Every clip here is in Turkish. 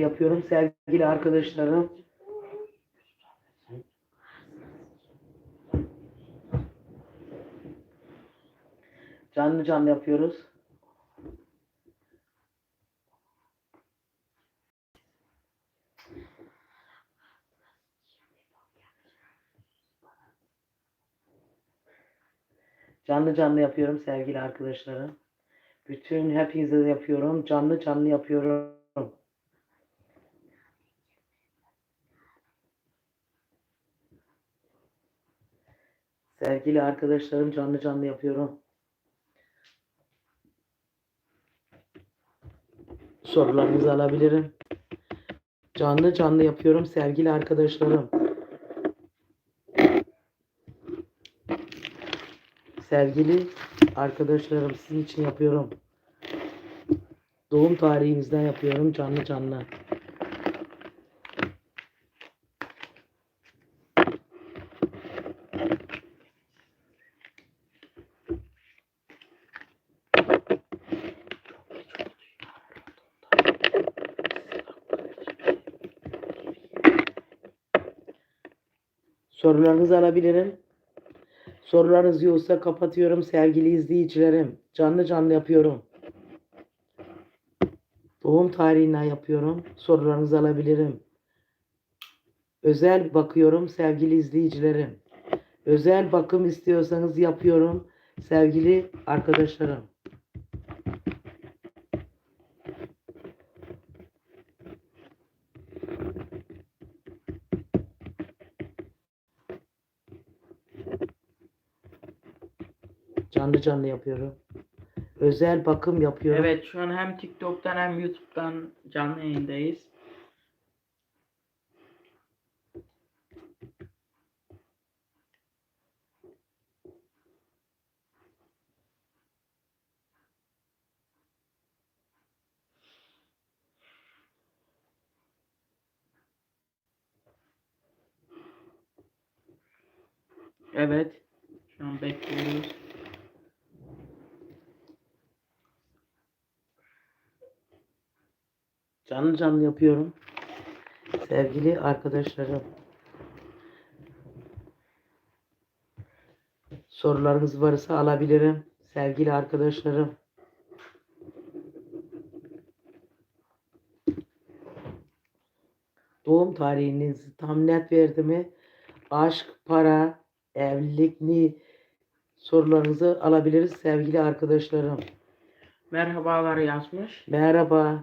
yapıyorum sevgili arkadaşlarım. Canlı canlı yapıyoruz. Canlı canlı yapıyorum sevgili arkadaşlarım. Bütün hepinize yapıyorum. Canlı canlı yapıyorum. Sevgili arkadaşlarım canlı canlı yapıyorum. Sorularınızı alabilirim. Canlı canlı yapıyorum sevgili arkadaşlarım. Sevgili arkadaşlarım sizin için yapıyorum. Doğum tarihinizden yapıyorum canlı canlı. Sorularınızı alabilirim. Sorularınız yoksa kapatıyorum sevgili izleyicilerim. Canlı canlı yapıyorum. Doğum tarihinden yapıyorum. Sorularınızı alabilirim. Özel bakıyorum sevgili izleyicilerim. Özel bakım istiyorsanız yapıyorum sevgili arkadaşlarım. Canlı canlı yapıyorum. Özel bakım yapıyorum. Evet şu an hem TikTok'tan hem YouTube'dan canlı yayındayız. Evet. Şu an bekliyoruz. Canlı canlı yapıyorum. Sevgili arkadaşlarım. Sorularınız varsa alabilirim. Sevgili arkadaşlarım. Doğum tarihinizi tam net verdi mi? Aşk, para, evlilik ni sorularınızı alabiliriz sevgili arkadaşlarım. Merhabalar yazmış. Merhaba.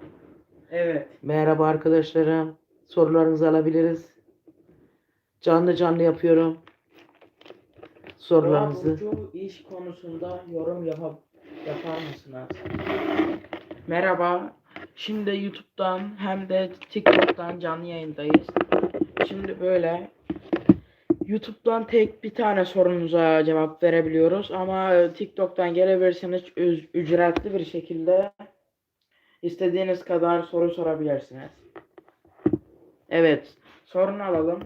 Evet. Merhaba arkadaşlarım. Sorularınızı alabiliriz. Canlı canlı yapıyorum. Sorularınızı. Burcu iş konusunda yorum yapa- yapar mısınız? Merhaba. Şimdi YouTube'dan hem de TikTok'tan canlı yayındayız. Şimdi böyle YouTube'dan tek bir tane sorunuza cevap verebiliyoruz ama TikTok'tan gelebilirseniz ücretli bir şekilde istediğiniz kadar soru sorabilirsiniz. Evet, sorunu alalım.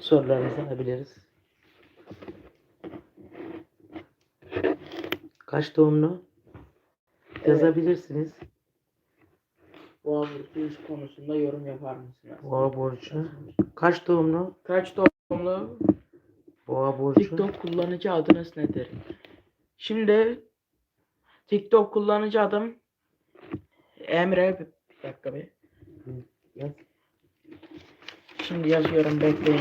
Sorularınızı alabiliriz. Kaç doğumlu? Evet. Yazabilirsiniz. Boğa burcu konusunda yorum yapar mısınız? Boğa burcu. Kaç doğumlu? Kaç doğumlu? Boğa burcu. TikTok kullanıcı adınız nedir? Şimdi TikTok kullanıcı adım Emre bir dakika bir. Yaz. Şimdi yazıyorum bekleyin.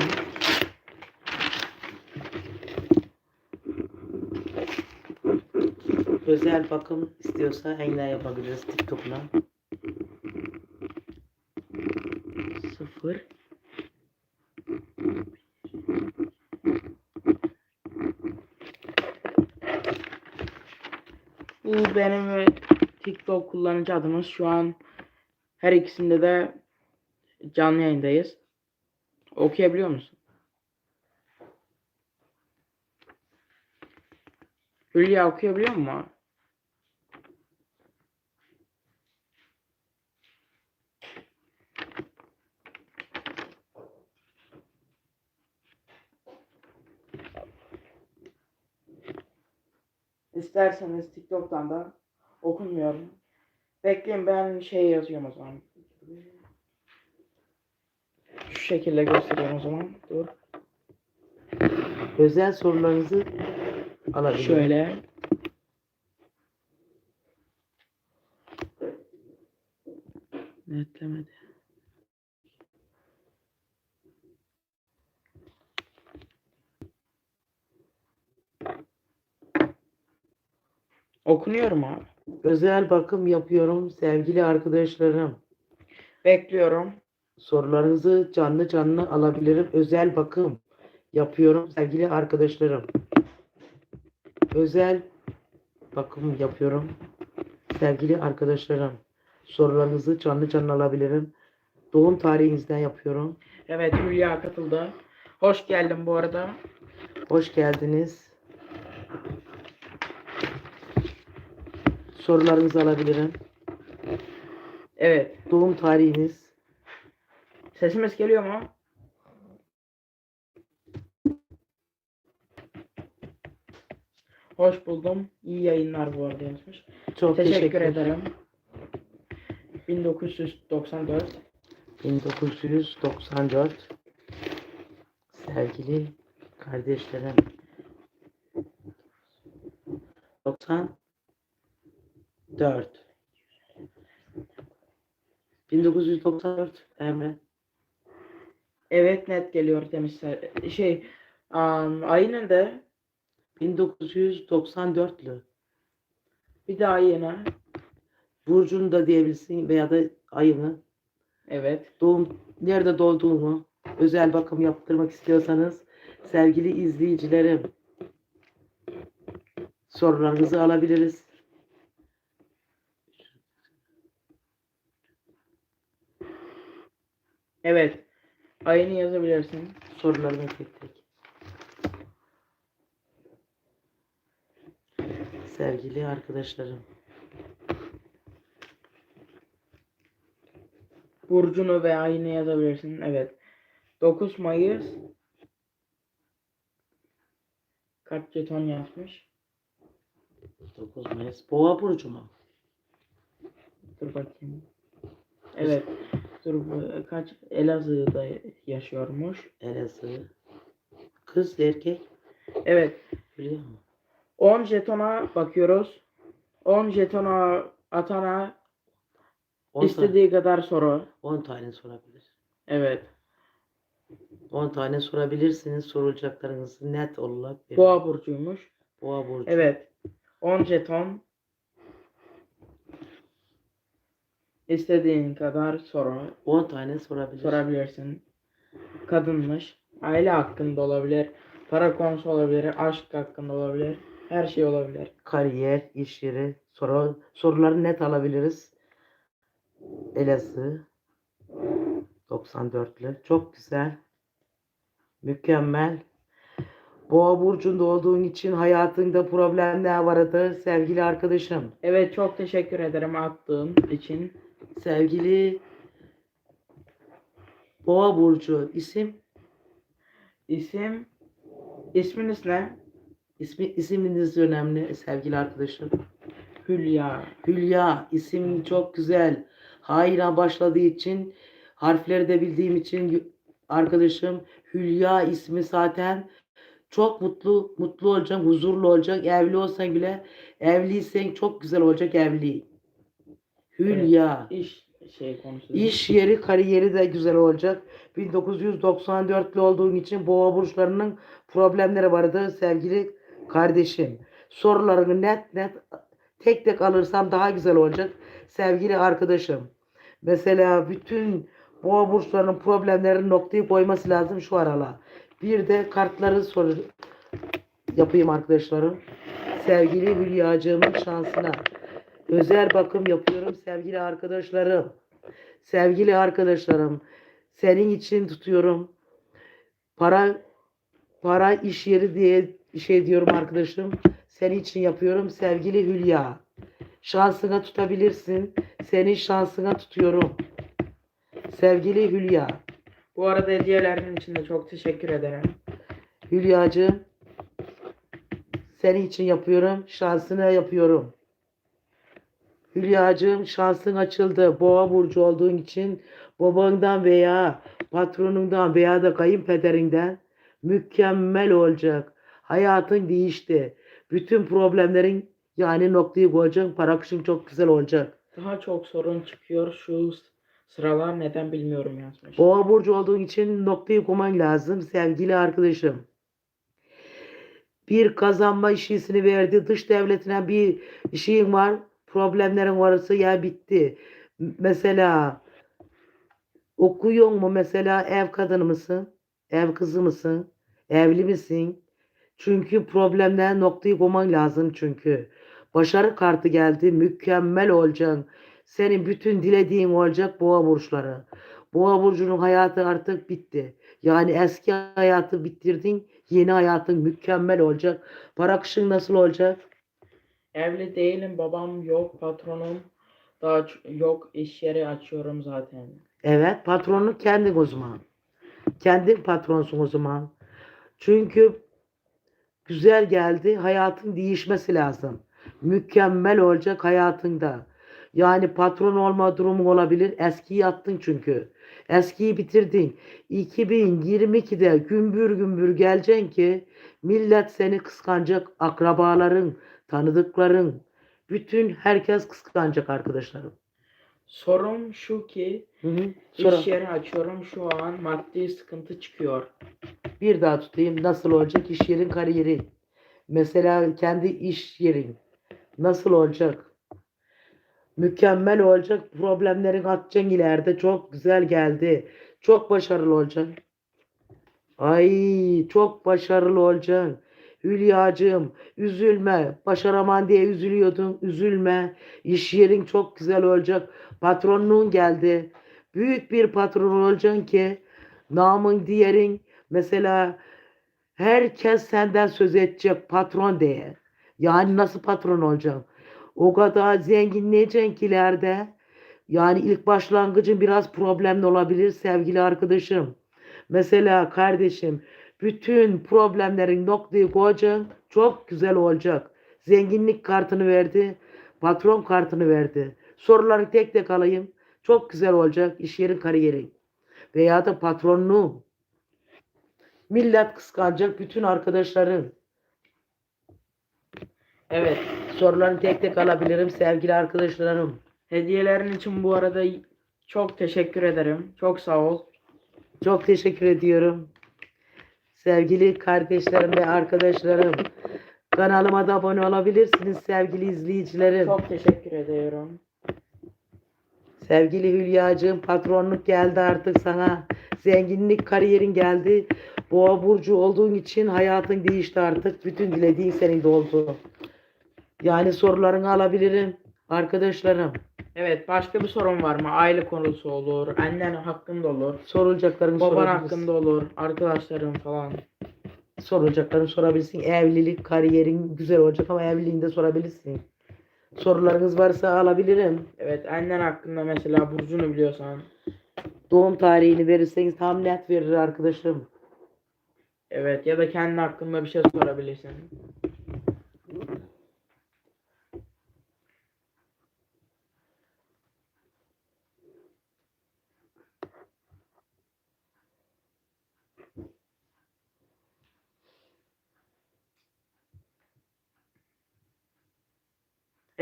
Özel bakım istiyorsa engel yapabiliriz TikTok'la. Sıfır. Bu benim TikTok kullanıcı adımız. Şu an her ikisinde de canlı yayındayız. Okuyabiliyor musun? Hülya okuyabiliyor mu? İsterseniz TikTok'tan da okunmuyorum. Bekleyin ben şey yazıyorum o zaman. şekilde göstereyim o zaman. Dur. Özel sorularınızı alabilirim. Şöyle. Netlemedi. Okunuyorum abi. Özel bakım yapıyorum sevgili arkadaşlarım. Bekliyorum. Sorularınızı canlı canlı alabilirim. Özel bakım yapıyorum sevgili arkadaşlarım. Özel bakım yapıyorum sevgili arkadaşlarım. Sorularınızı canlı canlı alabilirim. Doğum tarihinizden yapıyorum. Evet Hülya katıldı. Hoş geldin bu arada. Hoş geldiniz. Sorularınızı alabilirim. Evet. Doğum tarihiniz. Sesimiz geliyor mu? Hoş buldum. İyi yayınlar bu arada yazmış. Çok Teşekkür, teşekkür, ederim. 1994. 1994 sevgili kardeşlerim 94 1994 Emre Evet net geliyor demişler. Şey um, ayı nerede? 1994'lü Bir daha yine. Burcunu da diyebilirsin veya da ayını Evet. doğum nerede doğduğunu özel bakım yaptırmak istiyorsanız sevgili izleyicilerim sorularınızı alabiliriz. Evet. Ayını yazabilirsin. Sorularını tek tek. Sevgili arkadaşlarım, Burcunu ve ayını yazabilirsin. Evet. 9 Mayıs kaç jeton yazmış? 9 Mayıs Boğa burcu mu? Dur bakayım. Evet. Dur bu- kaç Elazığ'da yaşıyormuş. Elazığ. Kız erkek Evet. biliyor musun? 10 jetona bakıyoruz. 10 jetona atana 10 tane, istediği kadar soru. 10 tane sorabilir. Evet. 10 tane sorabilirsiniz. Sorulacaklarınızı net olarak. Boğa burcuymuş. Boğa burcu. Evet. 10 jeton. İstediğin kadar soru 10 tane sorabilir. sorabilirsin. Kadınmış. Aile hakkında olabilir. Para konusu olabilir. Aşk hakkında olabilir. Her şey olabilir. Kariyer, iş yeri, soru, soruları net alabiliriz. Elazığ 94'lü. Çok güzel. Mükemmel. Boğa burcunda olduğun için hayatında problemler vardı sevgili arkadaşım. Evet çok teşekkür ederim attığın için. Sevgili Boğa burcu isim İsim isminiz ne? ismi isminiz önemli sevgili arkadaşım. Hülya. Hülya isim çok güzel. Hayra başladığı için harfleri de bildiğim için arkadaşım Hülya ismi zaten çok mutlu mutlu olacak, huzurlu olacak. Evli olsan bile evliysen çok güzel olacak evli. Hülya. İş şey konusu. İş yeri, kariyeri de güzel olacak. 1994'lü olduğun için boğa burçlarının problemleri vardı sevgili kardeşim. Sorularını net net tek tek alırsam daha güzel olacak sevgili arkadaşım. Mesela bütün boğa burçlarının problemlerini noktayı koyması lazım şu arala. Bir de kartları soru yapayım arkadaşlarım. Sevgili Hülyacığımın şansına. Özel bakım yapıyorum sevgili arkadaşlarım. Sevgili arkadaşlarım, senin için tutuyorum. Para para iş yeri diye şey diyorum arkadaşım. Senin için yapıyorum sevgili Hülya. Şansına tutabilirsin. Senin şansına tutuyorum. Sevgili Hülya. Bu arada hediyelerin için de çok teşekkür ederim. Hülyacığım. Senin için yapıyorum. Şansına yapıyorum. Hülyacığım şansın açıldı. Boğa burcu olduğun için babandan veya patronundan veya da kayınpederinden mükemmel olacak. Hayatın değişti. Bütün problemlerin yani noktayı koyacaksın. Para akışın çok güzel olacak. Daha çok sorun çıkıyor şu sıralar neden bilmiyorum yazmış. Boğa burcu olduğun için noktayı koyman lazım sevgili arkadaşım. Bir kazanma işisini verdi. Dış devletine bir şeyin var. Problemlerin varsa ya bitti. Mesela okuyor mu? Mesela ev kadını mısın? Ev kızı mısın? Evli misin? Çünkü problemden noktayı koyman lazım çünkü. Başarı kartı geldi. Mükemmel olacaksın. Senin bütün dilediğin olacak boğa burçları. Boğa burcunun hayatı artık bitti. Yani eski hayatı bitirdin. Yeni hayatın mükemmel olacak. Para akışın nasıl olacak? Evli değilim, babam yok, patronum daha yok, iş yeri açıyorum zaten. Evet patronun kendin o zaman. Kendin patronsun o zaman. Çünkü güzel geldi. Hayatın değişmesi lazım. Mükemmel olacak hayatında. Yani patron olma durumun olabilir. Eskiyi attın çünkü. Eskiyi bitirdin. 2022'de gümbür gümbür geleceksin ki millet seni kıskanacak. Akrabaların, tanıdıkların, bütün herkes kıskanacak arkadaşlarım. Sorum şu ki Hı hı. Sonra- iş yeri açıyorum şu an maddi sıkıntı çıkıyor. Bir daha tutayım. Nasıl olacak iş yerin, kariyerin? Mesela kendi iş yerin. Nasıl olacak? Mükemmel olacak. Problemlerin atacaksın ileride. Çok güzel geldi. Çok başarılı olacaksın. Ay çok başarılı olacaksın. Hülyacığım üzülme. Başaraman diye üzülüyordun. Üzülme. İş yerin çok güzel olacak. Patronluğun geldi. Büyük bir patron olacaksın ki namın diğerin mesela herkes senden söz edecek patron diye. Yani nasıl patron olacaksın? O kadar zenginleyeceksin ki ileride. Yani ilk başlangıcın biraz problemli olabilir sevgili arkadaşım. Mesela kardeşim bütün problemlerin noktayı koyacaksın. Çok güzel olacak. Zenginlik kartını verdi. Patron kartını verdi. Soruları tek tek alayım. Çok güzel olacak iş yerin kariyerin. Veya da patronluğun. Millet kıskanacak bütün arkadaşların. Evet, Sorularını tek tek alabilirim sevgili arkadaşlarım. hediyelerin için bu arada çok teşekkür ederim. Çok sağ ol. Çok teşekkür ediyorum. Sevgili kardeşlerim ve arkadaşlarım. Kanalıma da abone olabilirsiniz sevgili izleyicilerim. Çok teşekkür ediyorum. Sevgili Hülyacığım patronluk geldi artık sana. Zenginlik kariyerin geldi. Boğa burcu olduğun için hayatın değişti artık. Bütün dilediğin senin de oldu. Yani sorularını alabilirim arkadaşlarım. Evet, başka bir sorun var mı? Aile konusu olur, annen hakkında olur, Sorulacaklarını baban sorabilirsin. hakkında olur, arkadaşların falan. Sorulacaklarını sorabilirsin. Evlilik, kariyerin güzel olacak ama evliliğinde sorabilirsin. Sorularınız varsa alabilirim. Evet, annen hakkında mesela burcunu biliyorsan. Doğum tarihini verirseniz tam net verir arkadaşım. Evet, ya da kendi hakkında bir şey sorabilirsin.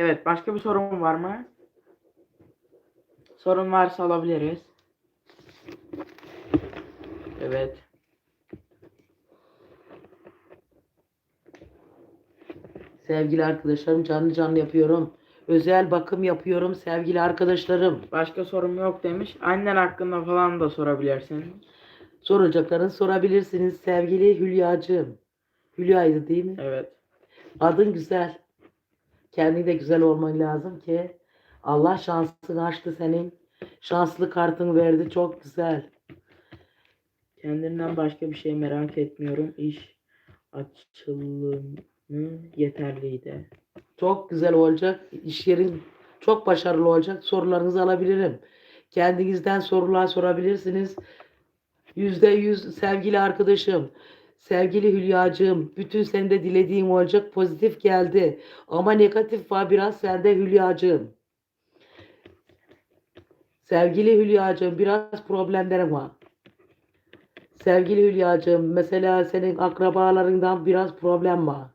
Evet, başka bir sorun var mı? Sorun varsa alabiliriz. Evet. Sevgili arkadaşlarım canlı canlı yapıyorum. Özel bakım yapıyorum sevgili arkadaşlarım. Başka sorum yok demiş. Annen hakkında falan da sorabilirsin. Soracaklarını sorabilirsiniz sevgili Hülyacığım. Hülya'ydı değil mi? Evet. Adın güzel. Kendi de güzel olman lazım ki Allah şansını açtı senin. Şanslı kartını verdi çok güzel. Kendinden başka bir şey merak etmiyorum. İş açılımı yeterliydi. Çok güzel olacak. İş yerin çok başarılı olacak. Sorularınızı alabilirim. Kendinizden sorular sorabilirsiniz. Yüzde yüz sevgili arkadaşım. Sevgili Hülyacığım. Bütün senin de dilediğin olacak. Pozitif geldi. Ama negatif var biraz sende Hülyacığım. Sevgili Hülyacığım biraz problemlerim var. Sevgili Hülya'cığım, mesela senin akrabalarından biraz problem var.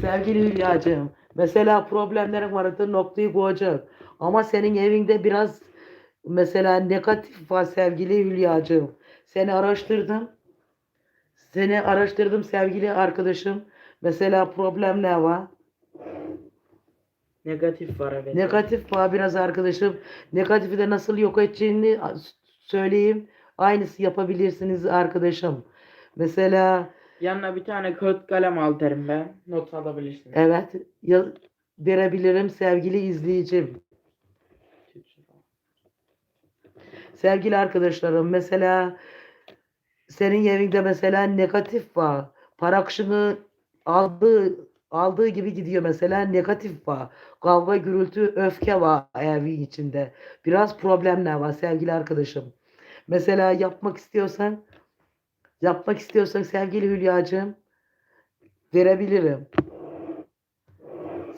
Sevgili Hülya'cığım, mesela problemlerin vardı noktayı koyacak. Ama senin evinde biraz mesela negatif var sevgili Hülya'cığım. Seni araştırdım. Seni araştırdım sevgili arkadaşım. Mesela problem ne var? Negatif var evet. Negatif var biraz arkadaşım. Negatifi de nasıl yok edeceğini söyleyeyim. Aynısı yapabilirsiniz arkadaşım. Mesela Yanına bir tane kağıt kalem al derim ben. Not alabilirsin. evet ya, verebilirim sevgili izleyicim. Sevgili arkadaşlarım mesela senin evinde mesela negatif var. Para akışını aldığı aldığı gibi gidiyor mesela negatif var. Kavga, gürültü, öfke var evin içinde. Biraz problemler var sevgili arkadaşım. Mesela yapmak istiyorsan yapmak istiyorsan sevgili Hülya'cığım verebilirim.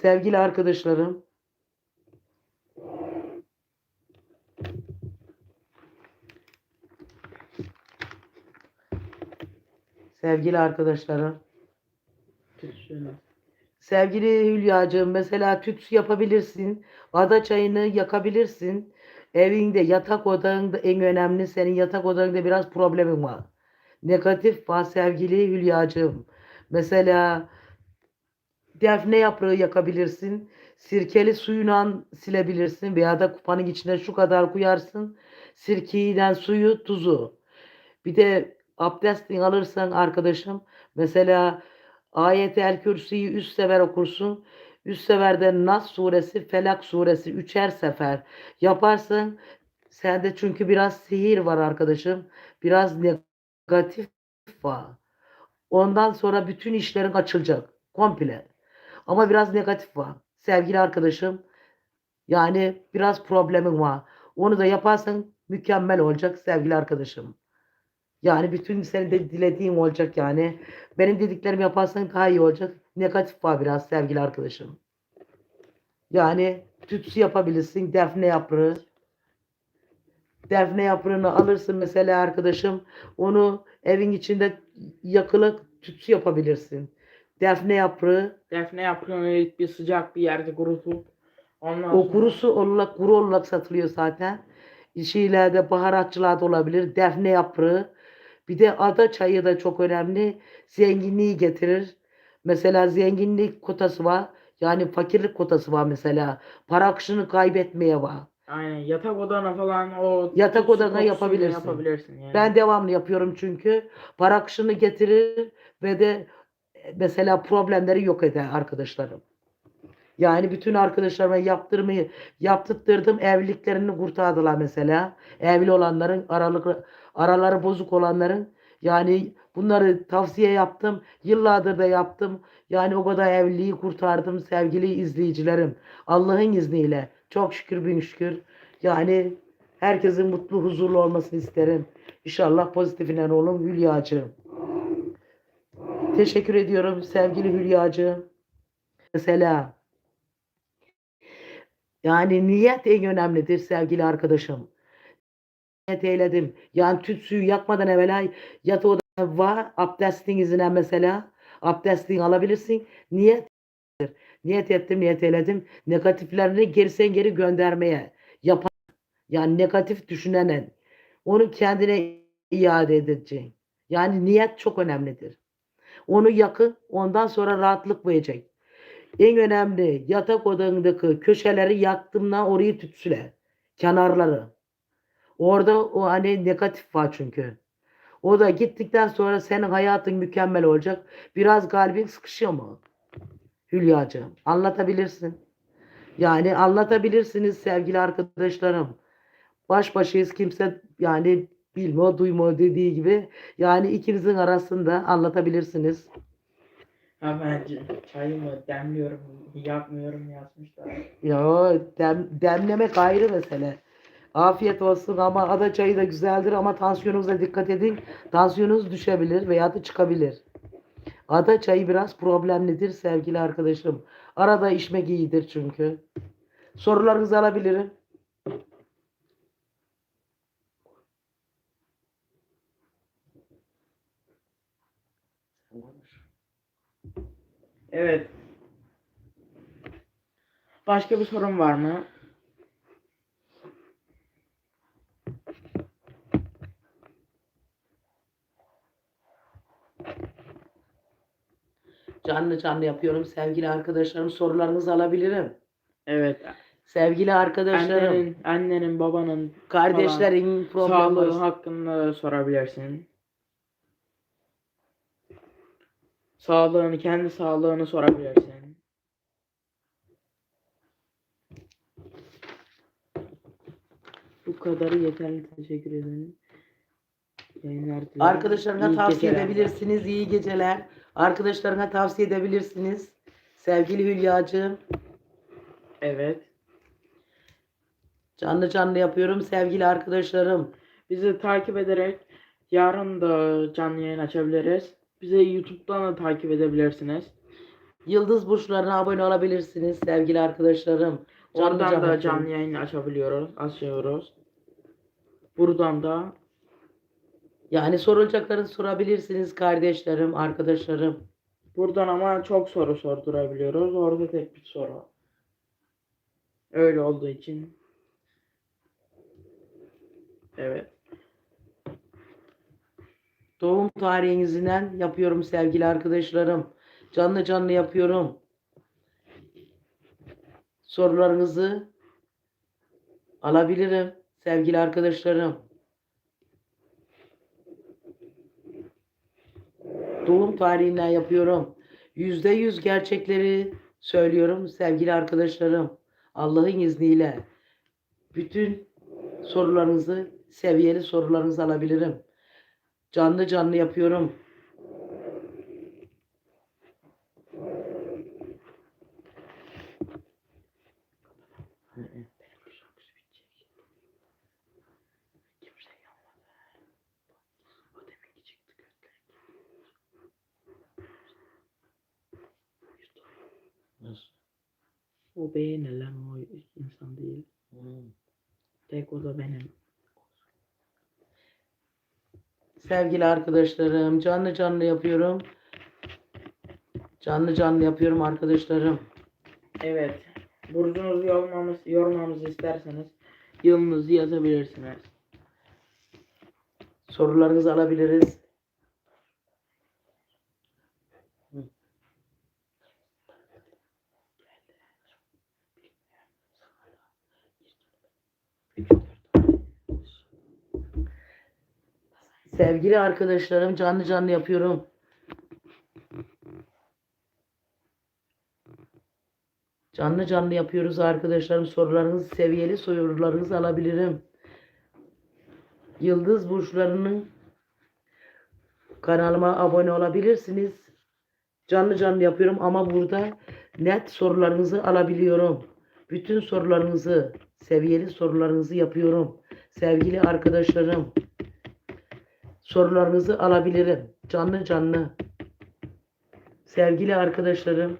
Sevgili arkadaşlarım Sevgili arkadaşlarım şunu. Sevgili Hülya'cığım mesela tütsü yapabilirsin. Ada çayını yakabilirsin. Evinde yatak odanda en önemli senin yatak odanda biraz problemin var. Negatif var sevgili Hülya'cığım. Mesela defne yaprağı yakabilirsin. Sirkeli suyuna silebilirsin veya da kupanın içine şu kadar koyarsın. Sirkeden suyu, tuzu. Bir de abdestini alırsan arkadaşım mesela Ayet-el Kürsi'yi üç sefer okursun. Üç seferde Nas suresi, Felak suresi üçer sefer yaparsın. Sende çünkü biraz sihir var arkadaşım. Biraz negatif var. Ondan sonra bütün işlerin açılacak. Komple. Ama biraz negatif var. Sevgili arkadaşım. Yani biraz problemin var. Onu da yaparsan mükemmel olacak sevgili arkadaşım. Yani bütün senin de dilediğin olacak yani. Benim dediklerimi yaparsan daha iyi olacak. Negatif var biraz sevgili arkadaşım. Yani tütsü yapabilirsin. Defne yaprağı. Defne yaprağını alırsın mesela arkadaşım. Onu evin içinde yakılık tütsü yapabilirsin. Defne yaprağı. Defne yaprağını bir sıcak bir yerde kurutup ondan O sonra- kurusu olarak kuru olarak satılıyor zaten. Şeylerde baharatçılarda olabilir. Defne yaprağı. Bir de ada çayı da çok önemli. Zenginliği getirir. Mesela zenginlik kotası var. Yani fakirlik kotası var mesela. Para akışını kaybetmeye var. Aynen yatak odana falan o Yatak odana yapabilirsin. yapabilirsin yani. Ben devamlı yapıyorum çünkü. Para akışını getirir ve de e, mesela problemleri yok eder arkadaşlarım. Yani bütün arkadaşlarıma yaptırmayı yaptırttırdım evliliklerini kurtardılar mesela. Evli olanların aralık araları bozuk olanların yani bunları tavsiye yaptım. Yıllardır da yaptım. Yani o kadar evliliği kurtardım sevgili izleyicilerim. Allah'ın izniyle. Çok şükür bin şükür. Yani herkesin mutlu huzurlu olmasını isterim. İnşallah pozitifinen olun Hülya'cığım. Teşekkür ediyorum sevgili Hülya'cığım. Mesela yani niyet en önemlidir sevgili arkadaşım. Niyet eyledim. Yani tütsüyü yakmadan evvela yatağı odada var. Abdestin izine mesela. Abdestini alabilirsin. Niyet Niyet ettim, niyet eyledim. Negatiflerini gerisen geri göndermeye. Yapan, yani negatif düşünenen. Onu kendine iade edeceksin. Yani niyet çok önemlidir. Onu yakın, ondan sonra rahatlık verecek. En önemli yatak odandaki köşeleri yaktığımda orayı tütsüle. Kenarları. Orada o hani negatif var çünkü. O da gittikten sonra senin hayatın mükemmel olacak. Biraz kalbin sıkışıyor mu? Hülyacığım anlatabilirsin. Yani anlatabilirsiniz sevgili arkadaşlarım. Baş başayız kimse yani bilmiyor duymuyor dediği gibi. Yani ikinizin arasında anlatabilirsiniz. C- çayımı demliyorum, yapmıyorum yazmışlar. Ya dem, demlemek ayrı mesele. Afiyet olsun ama ada çayı da güzeldir ama tansiyonunuza dikkat edin. Tansiyonunuz düşebilir veya da çıkabilir. Ada çayı biraz problemlidir sevgili arkadaşım. Arada içmek iyidir çünkü. Sorularınızı alabilirim. Evet. Başka bir sorun var mı? Canlı canlı yapıyorum sevgili arkadaşlarım. Sorularınızı alabilirim. Evet. Sevgili arkadaşlarım, Annenin, annenin, babanın kardeşlerin problem sağlığı varsa- hakkında sorabilirsin. Sağlığını, kendi sağlığını sorabilirsin. Bu kadarı yeterli. Teşekkür ederim. Arkadaşlarına İyi tavsiye geceler. edebilirsiniz. İyi geceler. Arkadaşlarına tavsiye edebilirsiniz. Sevgili Hülyacığım, Evet. canlı canlı yapıyorum sevgili arkadaşlarım. Bizi takip ederek yarın da canlı yayın açabiliriz. Bizi YouTube'dan da takip edebilirsiniz. Yıldız burçlarına abone olabilirsiniz sevgili arkadaşlarım. Canlı Oradan canlı da canlı yayın açabiliyoruz, açıyoruz. Buradan da Yani sorulacaklarını sorabilirsiniz kardeşlerim, arkadaşlarım. buradan ama çok soru sordurabiliyoruz. Orada tek bir soru. Öyle olduğu için. Evet. Doğum tarihinizden yapıyorum sevgili arkadaşlarım. Canlı canlı yapıyorum. Sorularınızı alabilirim sevgili arkadaşlarım. Doğum tarihinden yapıyorum. Yüzde yüz gerçekleri söylüyorum sevgili arkadaşlarım. Allah'ın izniyle bütün sorularınızı, seviyeli sorularınızı alabilirim. Canlı canlı yapıyorum. O beğenilen o insan değil. Tek o da benim. Sevgili arkadaşlarım, canlı canlı yapıyorum. Canlı canlı yapıyorum arkadaşlarım. Evet. Burcunuzu yormamız, yormamızı isterseniz yılınızı yazabilirsiniz. Sorularınızı alabiliriz. Sevgili arkadaşlarım, canlı canlı yapıyorum. Canlı canlı yapıyoruz arkadaşlarım. Sorularınızı, seviyeli sorularınızı alabilirim. Yıldız burçlarının kanalıma abone olabilirsiniz. Canlı canlı yapıyorum ama burada net sorularınızı alabiliyorum. Bütün sorularınızı, seviyeli sorularınızı yapıyorum. Sevgili arkadaşlarım, sorularınızı alabilirim. Canlı canlı. Sevgili arkadaşlarım,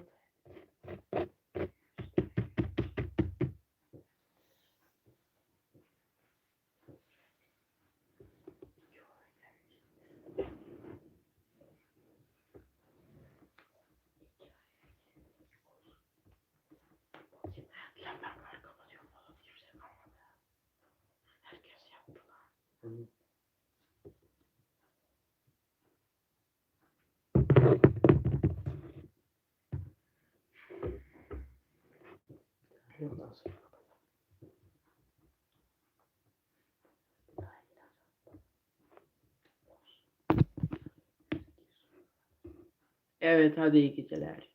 Evet hadi iyi geceler.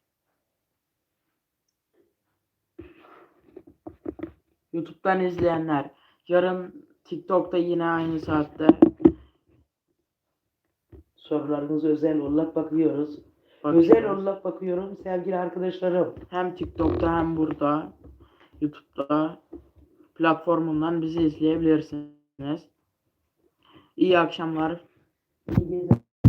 YouTube'dan izleyenler yarın TikTok'ta yine aynı saatte sorularınızı özel olarak bakıyoruz. bakıyoruz. Özel olarak bakıyorum sevgili arkadaşlarım. hem TikTok'ta hem burada YouTube'da platformundan bizi izleyebilirsiniz. İyi akşamlar. İyi geceler.